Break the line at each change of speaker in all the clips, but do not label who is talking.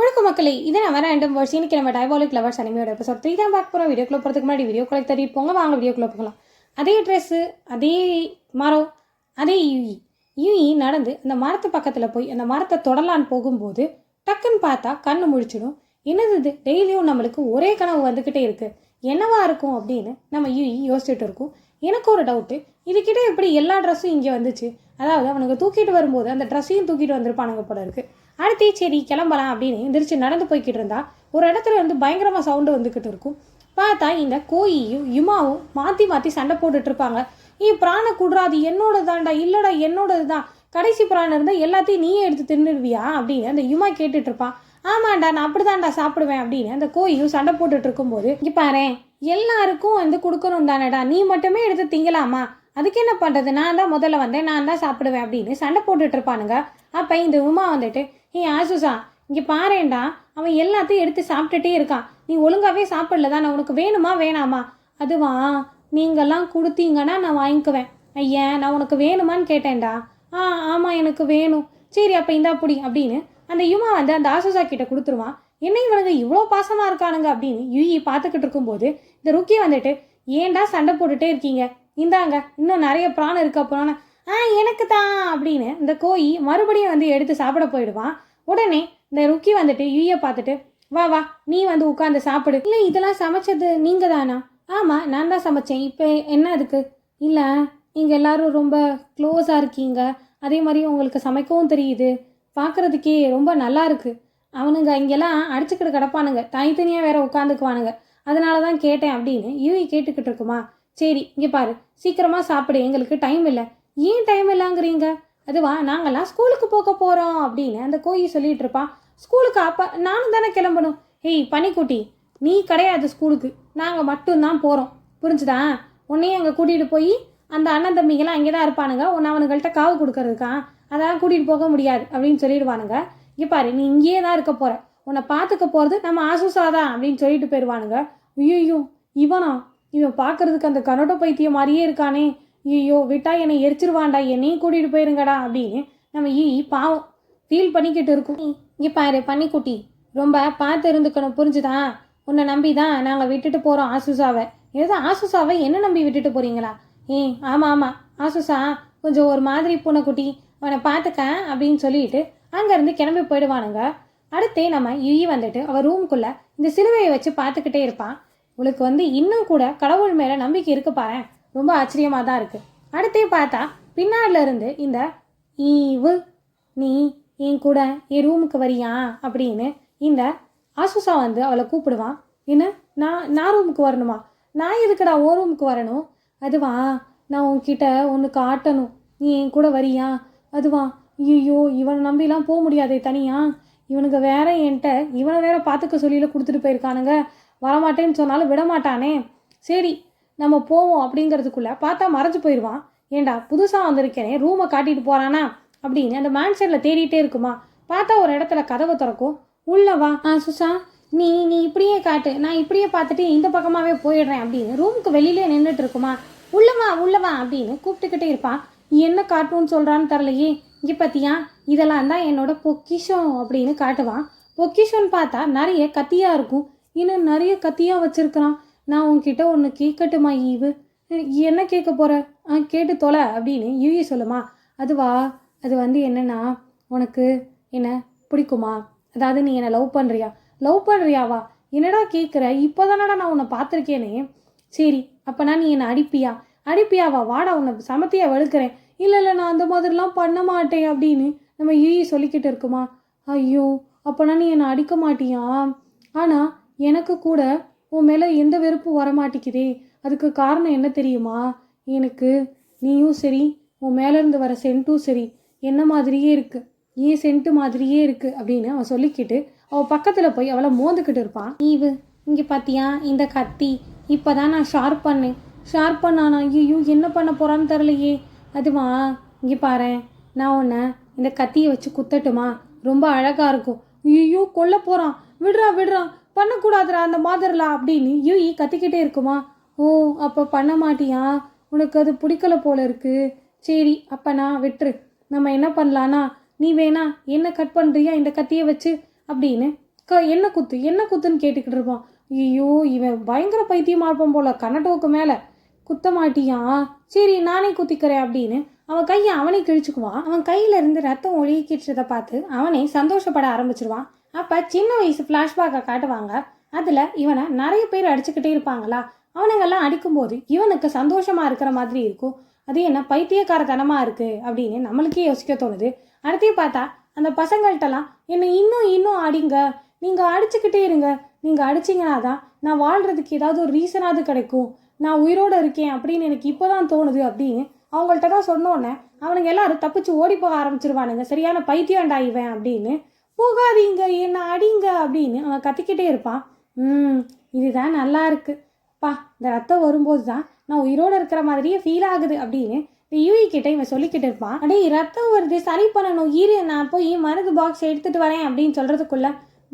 வணக்கம் மக்களே இதை நான் வர ரெண்டு வருஷம் இன்னைக்கு நம்ம டைபாலிக் லவர்ஸ் அனிமையோட எபிசோட் த்ரீ தான் பார்க்க போகிறோம் வீடியோக்குள்ள போகிறதுக்கு முன்னாடி வீடியோ கொலை தட்டிட்டு போங்க. வாங்க வீடியோக்குள்ள போகலாம். அதே ட்ரெஸ்ஸு அதே மரம் அதே யூஇ யூஇ நடந்து அந்த மரத்து பக்கத்தில் போய் அந்த மரத்தை தொடலான்னு போகும்போது டக்குன்னு பார்த்தா கண்ணு முழிச்சிடும். என்னது இது? டெய்லியும் நம்மளுக்கு ஒரே கனவு வந்துக்கிட்டே இருக்குது என்னவா இருக்கும் அப்படின்னு நம்ம யூஇ யோசிச்சுட்டு இருக்கோம். எனக்கு ஒரு டவுட்டு இதுக்கிட்ட எப்படி எல்லா ட்ரெஸ்ஸும் இங்கே வந்துச்சு? அதாவது அவனுக்கு தூக்கிட்டு வரும்போது அந்த ட்ரெஸ்ஸையும் தூக்கிட்டு வந்திருப்பானுங்க போல இருக்குது அடுத்து சரி கிளம்பலாம் அப்படின்னு எந்திரிச்சு நடந்து போய்கிட்டு இருந்தா ஒரு இடத்துல வந்து பயங்கரமாக சவுண்டு வந்துக்கிட்டு இருக்கும். பார்த்தா இந்த கோயியும் யுமாவும் மாற்றி மாற்றி சண்டை போட்டுட்டு இருப்பாங்க. நீ பிராண குடுறாது என்னோட தாண்டா இல்லைடா என்னோடது தான் கடைசி பிராணம் இருந்தால் எல்லாத்தையும் நீயே எடுத்து தின்னுடுவியா? அப்படின்னு அந்த யுமா கேட்டுட்டு இருப்பான். ஆமாண்டா நான் அப்படிதான்டா சாப்பிடுவேன் அப்படின்னு அந்த கோயியும் சண்டை போட்டுட்டு இருக்கும்போது இங்கே பாரு எல்லாருக்கும் வந்து கொடுக்கணும் தானடா நீ மட்டுமே எடுத்து திங்கலாமா? அதுக்கு என்ன பண்ணுறது நான் தான் முதல்ல வந்தேன் நான் தான் சாப்பிடுவேன் அப்படின்னு சண்டை போட்டுட்டு இருப்பானுங்க. அப்போ இந்த உமா வந்துட்டு ஏ ஆசுசா இங்கே பாரேன்டா. அவன் எல்லாத்தையும் எடுத்து சாப்பிட்டுட்டே இருக்கான். நீ ஒழுங்காவே சாப்பிடல தானே உனக்கு வேணுமா வேணாமா? அதுவா நீங்கள்லாம் கொடுத்தீங்கன்னா நான் வாங்கிக்குவேன். ஐயா நான் உனக்கு வேணுமான்னு கேட்டேன்டா. ஆ ஆமாம் எனக்கு வேணும். சரி அப்போ இந்தா பிடி அப்படின்னு அந்த யுமா வந்து அந்த ஆசுசா கிட்ட கொடுத்துருவான். என்ன இவனுங்க இவ்வளோ பாசமாக இருக்கானுங்க அப்படின்னு யுயி பார்த்துக்கிட்டு இருக்கும்போது இந்த ருக்கி வந்துட்டு ஏன்டா சண்டை போட்டுகிட்டே இருக்கீங்க? இந்தாங்க இன்னும் நிறைய பிராணம் இருக்கு அப்புறம் ஆ எனக்கு அப்படின்னு இந்த கோயி மறுபடியும் வந்து எடுத்து சாப்பிட போயிடுவான். உடனே இந்த ருக்கி வந்துட்டு யுயை பார்த்துட்டு வா வா நீ வந்து உட்காந்து சாப்பிடு. இல்லை இதெல்லாம் சமைச்சது நீங்கள் தானா ஆமாம் நான் தான் சமைச்சேன். இப்போ என்ன அதுக்கு? இல்லை நீங்கள் எல்லாரும் ரொம்ப க்ளோஸாக இருக்கீங்க. அதே மாதிரி உங்களுக்கு சமைக்கவும் தெரியுது. பார்க்குறதுக்கே ரொம்ப நல்லா இருக்கு. அவனுங்க இங்கெல்லாம் அடிச்சுக்கிட்டு கிடப்பானுங்க. தனித்தனியாக வேற உட்காந்துக்குவானுங்க அதனால தான் கேட்டேன் அப்படின்னு யூஇ கேட்டுக்கிட்டு இருக்குமா? சரி இங்கே பாரு. சீக்கிரமாக சாப்பிடு. எங்களுக்கு டைம் இல்லை. ஏன் டைம் இல்லைங்கிறீங்க? அதுவா நாங்கெல்லாம் ஸ்கூலுக்கு போக போகிறோம் அப்படின்னு அந்த கோயி சொல்லிட்டு இருப்பான் ஸ்கூலுக்கு அப்போ நானும் தானே கிளம்பணும். ஹேய் பனிக்குட்டி நீ கிடையாது ஸ்கூலுக்கு. நாங்கள் மட்டும்தான் போகிறோம் புரிஞ்சுதா? உன்னையும் அங்கே கூட்டிகிட்டு போய் அந்த அண்ணன் தம்பிங்கெல்லாம் அங்கே தான் இருப்பானுங்க. உன்னை அவனுங்கள்ட்ட காவு கொடுக்கறதுக்கா? அதெல்லாம் கூட்டிகிட்டு போக முடியாது அப்படின்னு சொல்லிடுவானுங்க. இங்கே பாரு நீ இங்கேயே தான் இருக்க போகிற உன்னை பார்த்துக்க போகிறது நம்ம ஆசுசா தான் அப்படின்னு சொல்லிட்டு போயிடுவானுங்க. ஐயோ இவனா? இவன் பார்க்கறதுக்கு அந்த கரோட்ட பைத்தியம் மாதிரியே இருக்கானே. ஐயோ விட்டா என்னை எரிச்சிருவாண்டா என்னையும் கூட்டிகிட்டு போயிருங்கடா அப்படின்னு நம்ம ஈ பாவம் ஃபீல் பண்ணிக்கிட்டு இருக்கோம். இங்கே பாரு பன்னிக்குட்டி. ரொம்ப பார்த்து இருந்துக்கணும் புரிஞ்சுதா? உன்னை நம்பி தான் நாங்கள் விட்டுட்டு போகிறோம் ஆசுசாவை. ஏதோ ஆசுசாவை என்ன நம்பி விட்டுட்டு போகிறீங்களா ஏ ஆமாம் ஆமாம் ஆசுசா கொஞ்சம் ஒரு மாதிரி பூனைக்குட்டி. அவனை பார்த்துக்க அப்படின்னு சொல்லிட்டு அங்கேருந்து கிளம்பி போயிடுவானுங்க. அடுத்தே நம்ம யுயி வந்துட்டு அவள் ரூம்குள்ளே இந்த சிலுவையை வச்சு பார்த்துக்கிட்டே இருப்பான் உங்களுக்கு வந்து இன்னும் கூட கடவுள் மேலே நம்பிக்கை இருக்கு பாரு ரொம்ப ஆச்சரியமாக தான் இருக்குது அடுத்தே பார்த்தா பின்னாடிலேருந்து இந்த ஈவு நீ என் கூட என் ரூமுக்கு வரியா? அப்படின்னு இந்த ஆசுசா வந்து அவளை கூப்பிடுவான். என்ன? நான் நான் ரூமுக்கு வரணுமா? நான் எதுக்குடா ஓ ரூமுக்கு வரணும்? அதுவா நான் உன்கிட்ட ஒன்று காட்டணும். நீ என் கூட வரியா? அதுவா ஐயோ இவனை நம்பிலாம் போக முடியாதே தனியா? இவனுக்கு வேற என்கிட்ட இவனை வேற பார்த்துக்க சொல்லியில கொடுத்துட்டு போயிருக்கானுங்க. வரமாட்டேன்னு சொன்னாலும் விட மாட்டானே சரி நம்ம போவோம் அப்படிங்கிறதுக்குள்ளே பார்த்தா மறைஞ்சு போயிடுவான் ஏண்டா புதுசாக வந்திருக்கேனே ரூமை காட்டிட்டு போகிறானா அப்படின்னு அந்த மேன்ஷனில் தேடிட்டே இருக்குமா? பார்த்தா ஒரு இடத்துல கதவை திறக்கும். உள்ளே வா. ஆ சுசா நீ நீ இப்படியே காட்டு. நான் இப்படியே பார்த்துட்டு இந்த பக்கமாகவே போயிடுறேன் அப்படின்னு ரூமுக்கு வெளியிலே நின்றுட்டு இருக்குமா? உள்ளவா உள்ளவா அப்படின்னு கூப்பிட்டுக்கிட்டே இருப்பான். என்ன காட்டுன்னு சொல்கிறான்னு தரலையே இங்கே பார்த்தியா இதெல்லாம் தான் என்னோட பொக்கிஷம் அப்படின்னு காட்டுவான். பொக்கிஷம்னு பார்த்தா நிறைய கத்தியாக இருக்கும். இன்னும் நிறைய கத்தியாக வச்சுருக்கிறான். நான் உன்கிட்ட ஒன்று கேட்கட்டுமா ஈவு? என்ன கேட்க போற? ஆ கேட்டு தொலை அப்படின்னு யூயி சொல்லுமா. அதுவா அது வந்து என்னன்னா உனக்கு என்ன பிடிக்குமா? அதாவது நீ என்னை லவ் பண்ணுறியா லவ் பண்ணுறியாவா என்னடா கேட்குற இப்போ நான் உன்னை பார்த்துருக்கேனே. சரி அப்போனா நீ என்னை அடிப்பியா? அடிப்பியாவா? வாடா உன்னை சமத்தியா வெளுக்கிறேன். இல்லை இல்லை நான் அந்த மாதிரிலாம் பண்ண மாட்டேன் அப்படின்னு நம்ம யூயி சொல்லிக்கிட்டு இருக்குமா. ஐயோ அப்போனா நீ என்னை அடிக்க மாட்டியா? ஆனால் எனக்கு கூட உன் மேலே எந்த வெறுப்பும் வரமாட்டேங்குதே. அதுக்கு காரணம் என்ன தெரியுமா? எனக்கு நீயும் சரி உன் மேலேருந்து வர சென்ட்டும் சரி. என்ன மாதிரியே இருக்குது ஏன் சென்ட்டு மாதிரியே இருக்குது அப்படின்னு அவன் சொல்லிக்கிட்டு அவள் பக்கத்தில் போய் அவளை மோந்துக்கிட்டு இருப்பான் ஈவு இங்கே பார்த்தியா இந்த கத்தி. இப்போ தான் நான் ஷார்ப் பண்ணேன். ஷார்ப் பண்ணானா ஐயோ என்ன பண்ண போகிறான்னு தெரிலையே அதுவா? இங்கே பாரு. நான் உன்னை இந்த கத்தியை வச்சு குத்தட்டுமா? ரொம்ப அழகாக இருக்கும். ஐயோ கொல்ல போகிறான் விடுறா விடுறான் பண்ணக்கூடாதுடா அந்த மாதிரிலாம் அப்படின்னு யூஇ கத்திக்கிட்டே இருக்குமா? ஓ அப்போ பண்ண மாட்டியா? உனக்கு அது பிடிக்கல போல இருக்கு. சரி அப்போ நான் விட்டுரு. நம்ம என்ன பண்ணலான்னா நீ வேணா என்ன கட் பண்ணுறியா இந்த கத்தியை வச்சு அப்படின்னு க என்ன குத்து என்ன குத்துன்னு கேட்டுக்கிட்டு இருப்பான். ஐயோ இவன் பயங்கர பைத்தியமாக இருப்பான் போல கண்ணட்டோக்கு மேலே. குத்த மாட்டியா? சரி நானே குத்திக்கிறேன் அப்படின்னு அவன் கையை அவனே கிழிச்சுக்குவான். அவன் கையிலேருந்து ரத்தம் ஒழுகிக்கிட்டதை பார்த்து அவனே சந்தோஷப்பட ஆரம்பிச்சிருவான். அப்போ சின்ன வயசு ஃப்ளாஷ்பேக்கை காட்டுவாங்க. அதில் இவனை நிறைய பேர் அடிச்சுக்கிட்டே இருப்பாங்களா? அவனுங்கெல்லாம் அடிக்கும்போது இவனுக்கு சந்தோஷமாக இருக்கிற மாதிரி இருக்கும். அது என்ன பைத்தியக்காரத்தனமாக இருக்குது அப்படின்னு நம்மளுக்கே யோசிக்க தோணுது. அடுத்தே பார்த்தா அந்த பசங்கள்கிட்டலாம் என்னை இன்னும் இன்னும் அடிங்க. நீங்கள் அடிச்சுக்கிட்டே இருங்க. நீங்கள் அடிச்சிங்கன்னா தான் நான் வாழ்கிறதுக்கு ஏதாவது ஒரு ரீசனாவது கிடைக்கும். நான் உயிரோடு இருக்கேன் அப்படின்னு எனக்கு இப்போ தான் தோணுது அப்படின்னு அவங்கள்ட்ட தான் சொன்னோன்னே அவனுங்க எல்லாரும் தப்பிச்சு ஓடி போக ஆரம்பிச்சிருவானுங்க. சரியான பைத்தியம்டா இவன் அப்படின்னு போகாதீங்க என்ன அடிங்க அப்படின்னு அவன் கத்திக்கிட்டே இருப்பான். ம் இதுதான் நல்லா இருக்குப்பா இந்த ரத்தம் வரும்போது தான் நான் உயிரோடு இருக்கிற மாதிரியே ஃபீல் ஆகுது அப்படின்னு இந்த யூஇ கிட்ட இவன் சொல்லிக்கிட்டு இருப்பான். அடே ரத்தம் வருது சரி பண்ணணும். இரு நான் போய் மருந்து பாக்ஸ் எடுத்துட்டு வரேன் அப்படின்னு சொல்கிறதுக்குள்ள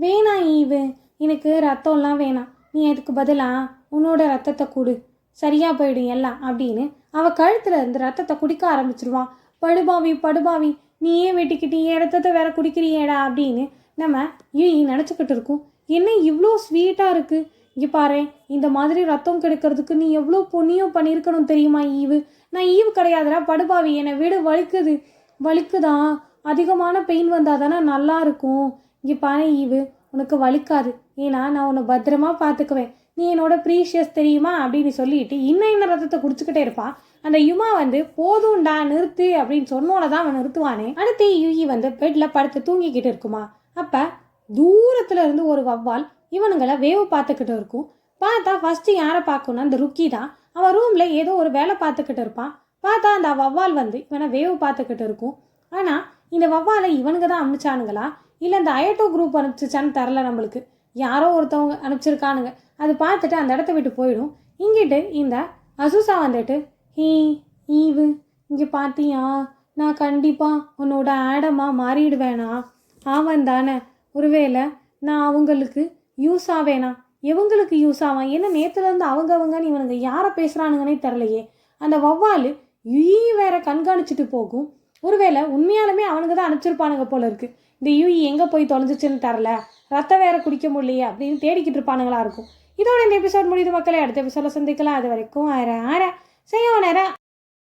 வேணாம் ஈவு எனக்கு ரத்தம்லாம் வேணாம். நீ அதுக்கு பதிலாக உன்னோட ரத்தத்தை கொடு. சரியாக போயிடும் எல்லாம் அப்படின்னு அவள் கழுத்தில் இருந்து ரத்தத்தை குடிக்க ஆரம்பிச்சிருவான். படுபாவி படுபாவி நீயே வெட்டிக்கிட்டு இடத்தத்தை ரத்தத்தை வேற குடிக்கிறியேடா அப்படின்னு நம்ம யூஇ நினச்சிக்கிட்டு இருக்கோம். என்ன இவ்வளோ ஸ்வீட்டாக இருக்குது இங்கே பாரு இந்த மாதிரி ரத்தம் கெடுக்கிறதுக்கு நீ எவ்வளோ புண்ணியம் பண்ணியிருக்கணும் தெரியுமா ஈவு? நான் ஈவு கிடையாதுடா படுபாவி என்னை வீடு வலிக்குது. வலிக்குதான் அதிகமான பெயின் வந்தால் தானே நல்லா இருக்கும். இங்கே பாரு ஈவு உனக்கு வலிக்காது. ஏன்னா நான் உன்னை பத்திரமா பார்த்துக்குவேன். நீ என்னோட ப்ரீஷியஸ் தெரியுமா? அப்படின்னு சொல்லிட்டு இன்னும் இன்னும் ரத்தத்தை குடிச்சுக்கிட்டே இருப்பான். அந்த யுமா வந்து போதும்டா நிறுத்து அப்படின்னு சொன்னோட தான் அவன் நிறுத்துவானே. அடுத்து யுயி வந்து பெட்டில் படுத்து தூங்கிக்கிட்டு இருக்குமா. அப்போ தூரத்துல இருந்து ஒரு வவ்வால் இவனுங்களை வேவு பார்த்துக்கிட்டு இருக்கும். பார்த்தா ஃபர்ஸ்ட் யாரை பார்க்கணும்னா அந்த ருக்கி தான். அவன் ரூம்ல ஏதோ ஒரு வேலை பார்த்துக்கிட்டு இருப்பான். பார்த்தா அந்த வவ்வால் வந்து இவனை வேவு பார்த்துக்கிட்டு இருக்கும். ஆனால் இந்த வவ்வாலை இவனுங்க தான் அனுப்பிச்சானுங்களா இல்லை இந்த அயட்டோ குரூப் அனுப்பிச்சிச்சான்னு தெரில நம்மளுக்கு. யாரோ ஒருத்தவங்க அனுப்பிச்சிருக்கானுங்க. அது பார்த்துட்டு அந்த இடத்த விட்டு போயிடும். இங்கிட்டு இந்த அசுசா வந்துட்டு ஹீ ஈவு இங்கே பார்த்தியா நான் கண்டிப்பாக உன்னோட ஆடமாக மாறிடுவேனா? ஆவன் தானே. ஒருவேளை நான் அவங்களுக்கு யூஸ் ஆவேனா? எவங்களுக்கு யூஸ் ஆவான். என்ன நேற்றுலேருந்து அவங்க அவங்கன்னு இவனுங்க யாரை பேசுகிறானுங்கன்னே தெரிலையே அந்த வவ்வால் ஈ வேற கண்காணிச்சிட்டு போகும். ஒருவேளை உண்மையாலுமே அவனுங்க தான் அனுப்பிச்சிருப்பானுங்க போல இருக்கு. இந்த யூஇ எங்கே போய் தொலைஞ்சிச்சுன்னு தரல ரத்தம் வேற குடிக்க முடியலையே அப்படின்னு தேடிக்கிட்டு இருப்பானுங்களா இருக்கும். இதோட இந்த எபிசோட் முடியுது மக்களே அடுத்த எபிசோட சந்திக்கலாம். அது வரைக்கும் ஆற ஆற செய்யும் நேரம்.